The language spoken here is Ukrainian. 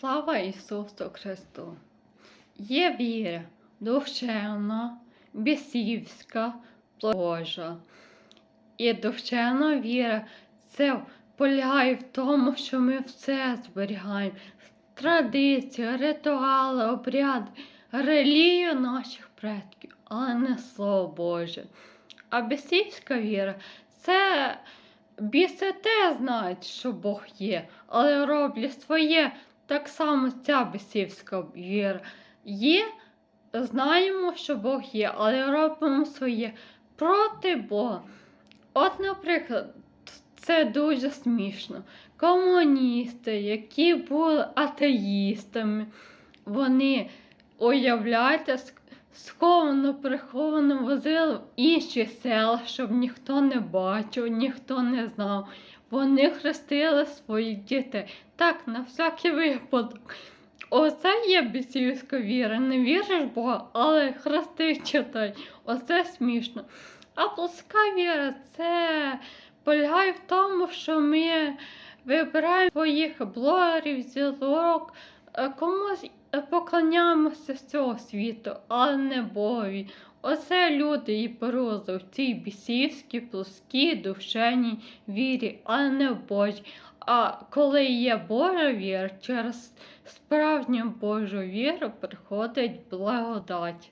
Слава Ісусу Христу! Є віра, душевна, бісівська, Божа. І душевна віра це полягає в тому, що ми все зберігаємо. Традиції, ритуали, обряди, релігію наших предків, але не Слово Боже. А бісівська віра це біси те знають, що Бог є, але роблять своє. Так само ця бісівська віра є. Знаємо, що Бог є, але робимо своє проти Бога. От, наприклад, це дуже смішно. Комуністи, які були атеїстами, вони, уявляйте, сховано, приховано возили в інші села, щоб ніхто не бачив, ніхто не знав. Вони хрестили своїх дітей. Так, на всякий випадок. Оце є бісівська віра. Не віриш Бога, але хрести читай. Оце смішно. А плоска віра це полягає в тому, що ми вибираємо своїх блогерів, зірок, е, комусь поклоняємося з цього світу, а не Богові. Оце люди і порози в цій бісівській, плоскій, душевній вірі, а не в. А коли є Божа віра, через справжню Божу віру приходить благодать.